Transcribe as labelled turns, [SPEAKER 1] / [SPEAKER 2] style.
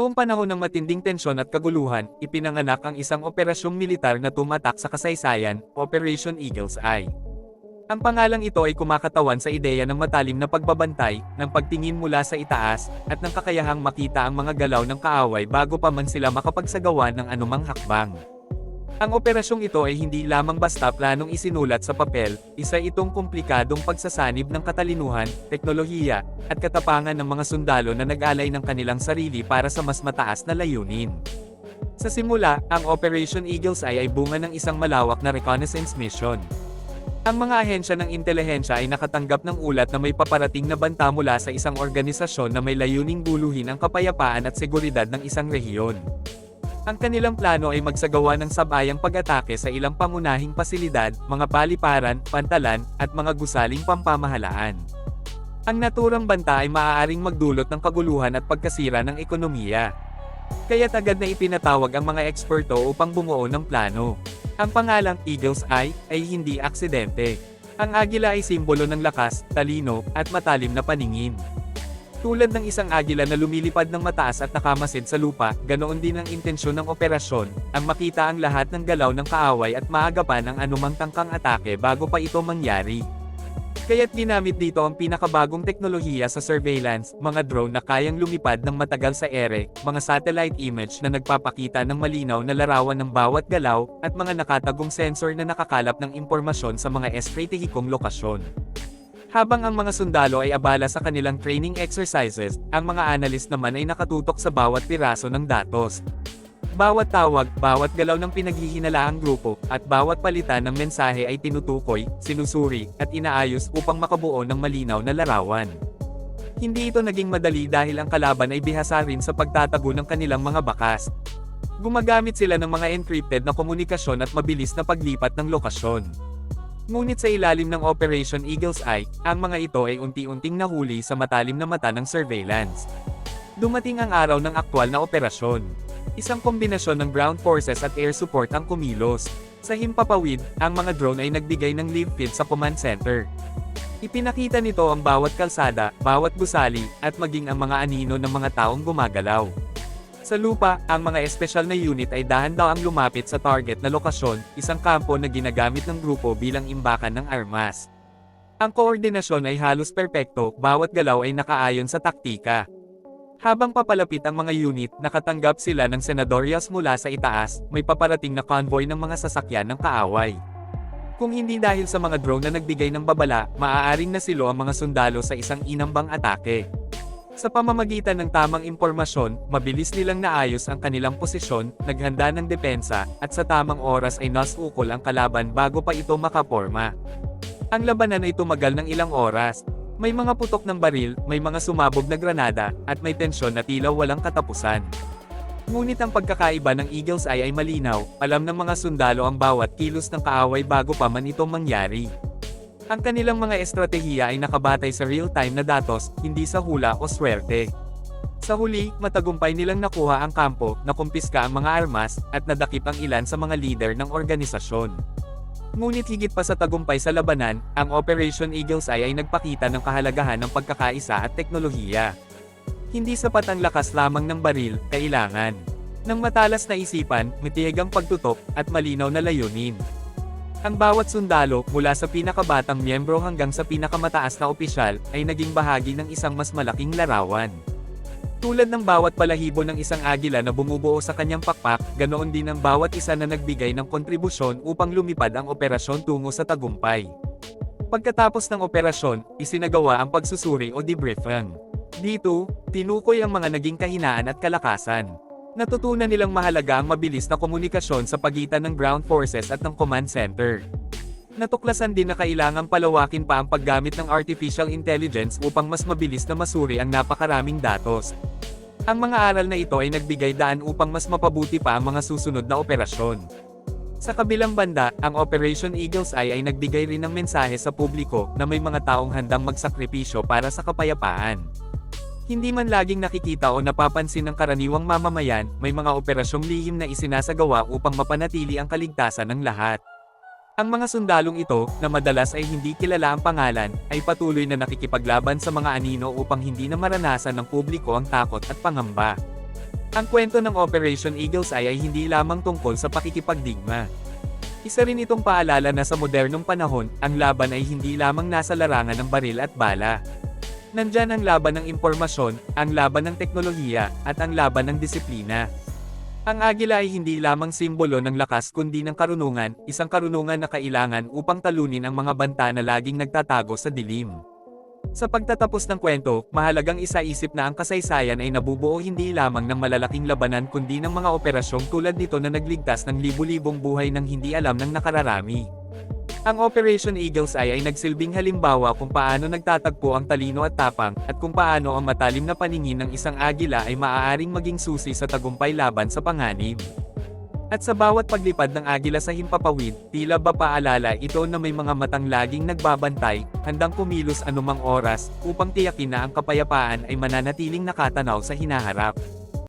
[SPEAKER 1] Noong panahon ng matinding tensyon at kaguluhan, ipinanganak ang isang operasyong militar na tumatak sa kasaysayan, Operation Eagle's Eye. Ang pangalang ito ay kumakatawan sa ideya ng matalim na pagbabantay, ng pagtingin mula sa itaas, at ng kakayahang makita ang mga galaw ng kaaway bago pa man sila makapagsagawa ng anumang hakbang. Ang operasyong ito ay hindi lamang basta planong isinulat sa papel, isa itong komplikadong pagsasanib ng katalinuhan, teknolohiya, at katapangan ng mga sundalo na nag-alay ng kanilang sarili para sa mas mataas na layunin. Sa simula, ang Operation Eagle's Eye ay bunga ng isang malawak na reconnaissance mission. Ang mga ahensya ng intelihensya ay nakatanggap ng ulat na may paparating na banta mula sa isang organisasyon na may layuning guluhin ang kapayapaan at seguridad ng isang rehiyon. Ang kanilang plano ay magsagawa ng sabayang pag-atake sa ilang pangunahing pasilidad, mga paliparan, pantalan, at mga gusaling pampamahalaan. Ang naturang banta ay maaaring magdulot ng kaguluhan at pagkasira ng ekonomiya. Kaya't agad na ipinatawag ang mga eksperto upang bumuo ng plano. Ang pangalang Eagle's Eye ay hindi aksidente. Ang agila ay simbolo ng lakas, talino, at matalim na paningin. Tulad ng isang agila na lumilipad ng mataas at nakamasid sa lupa, ganoon din ang intensyon ng operasyon, ang makita ang lahat ng galaw ng kaaway at maagapan ang anumang tangkang atake bago pa ito mangyari. Kaya't ginamit dito ang pinakabagong teknolohiya sa surveillance, mga drone na kayang lumipad ng matagal sa ere, mga satellite image na nagpapakita ng malinaw na larawan ng bawat galaw, at mga nakatagong sensor na nakakalap ng impormasyon sa mga estratehikong lokasyon. Habang ang mga sundalo ay abala sa kanilang training exercises, ang mga analyst naman ay nakatutok sa bawat piraso ng datos. Bawat tawag, bawat galaw ng pinaghihinalaang grupo, at bawat palitan ng mensahe ay tinutukoy, sinusuri, at inaayos upang makabuo ng malinaw na larawan. Hindi ito naging madali dahil ang kalaban ay bihasa rin sa pagtatago ng kanilang mga bakas. Gumagamit sila ng mga encrypted na komunikasyon at mabilis na paglipat ng lokasyon. Ngunit sa ilalim ng Operation Eagle's Eye, ang mga ito ay unti-unting nahuli sa matalim na mata ng surveillance. Dumating ang araw ng aktwal na operasyon. Isang kombinasyon ng ground forces at air support ang kumilos. Sa himpapawid, ang mga drone ay nagbigay ng live feed sa command center. Ipinakita nito ang bawat kalsada, bawat gusali, at maging ang mga anino ng mga taong gumagalaw. Sa lupa, ang mga espesyal na unit ay dahan-dahang lumapit sa target na lokasyon, isang kampo na ginagamit ng grupo bilang imbakan ng armas. Ang koordinasyon ay halos perpekto, bawat galaw ay nakaayon sa taktika. Habang papalapit ang mga unit, nakatanggap sila ng senadoryas mula sa itaas, may paparating na convoy ng mga sasakyan ng kaaway. Kung hindi dahil sa mga drone na nagbigay ng babala, maaaring nasilo ang mga sundalo sa isang inambang atake. Sa pamamagitan ng tamang impormasyon, mabilis nilang naayos ang kanilang posisyon, naghanda ng depensa, at sa tamang oras ay nasukol ang kalaban bago pa ito makaporma. Ang labanan ay tumagal ng ilang oras. May mga putok ng baril, may mga sumabog na granada, at may tensyon na tila walang katapusan. Ngunit ang pagkakaiba ng Eagle's Eye ay malinaw, alam ng mga sundalo ang bawat kilos ng kaaway bago pa man ito mangyari. Ang kanilang mga estratehiya ay nakabatay sa real-time na datos, hindi sa hula o swerte. Sa huli, matagumpay nilang nakuha ang kampo, nakumpiska ang mga armas, at nadakip ang ilan sa mga leader ng organisasyon. Ngunit higit pa sa tagumpay sa labanan, ang Operation Eagle's Eye ay nagpakita ng kahalagahan ng pagkakaisa at teknolohiya. Hindi sapat ang lakas lamang ng baril, kailangan ng matalas na isipan, matiyagang pagtutok, at malinaw na layunin. Ang bawat sundalo, mula sa pinakabatang miyembro hanggang sa pinakamataas na opisyal, ay naging bahagi ng isang mas malaking larawan. Tulad ng bawat balahibo ng isang agila na bumubuo sa kanyang pakpak, ganoon din ang bawat isa na nagbigay ng kontribusyon upang lumipad ang operasyon tungo sa tagumpay. Pagkatapos ng operasyon, isinagawa ang pagsusuri o debriefing. Dito, tinukoy ang mga naging kahinaan at kalakasan. Natutunan nilang mahalaga ang mabilis na komunikasyon sa pagitan ng ground forces at ng command center. Natuklasan din na kailangang palawakin pa ang paggamit ng artificial intelligence upang mas mabilis na masuri ang napakaraming datos. Ang mga aral na ito ay nagbigay daan upang mas mapabuti pa ang mga susunod na operasyon. Sa kabilang banda, ang Operation Eagle's Eye ay nagbigay rin ng mensahe sa publiko na may mga taong handang magsakripisyo para sa kapayapaan. Hindi man laging nakikita o napapansin ng karaniwang mamamayan, may mga operasyong lihim na isinasagawa upang mapanatili ang kaligtasan ng lahat. Ang mga sundalong ito, na madalas ay hindi kilala ang pangalan, ay patuloy na nakikipaglaban sa mga anino upang hindi na maranasan ng publiko ang takot at pangamba. Ang kwento ng Operation Eagle's Eye ay hindi lamang tungkol sa pakikipagdigma. Isa rin itong paalala na sa modernong panahon, ang laban ay hindi lamang nasa larangan ng baril at bala. Nandyan ang laban ng impormasyon, ang laban ng teknolohiya, at ang laban ng disiplina. Ang agila ay hindi lamang simbolo ng lakas kundi ng karunungan, isang karunungan na kailangan upang talunin ang mga banta na laging nagtatago sa dilim. Sa pagtatapos ng kwento, mahalagang isaisip na ang kasaysayan ay nabubuo hindi lamang ng malalaking labanan kundi ng mga operasyong tulad nito na nagligtas ng libu-libong buhay ng hindi alam ng nakararami. Ang Operation Eagle's Eye ay nagsilbing halimbawa kung paano nagtatagpo ang talino at tapang, at kung paano ang matalim na paningin ng isang agila ay maaaring maging susi sa tagumpay laban sa panganib. At sa bawat paglipad ng agila sa himpapawid, tila ba paalala ito na may mga matang laging nagbabantay, handang kumilos anumang oras, upang tiyakin na ang kapayapaan ay mananatiling nakatanaw sa hinaharap.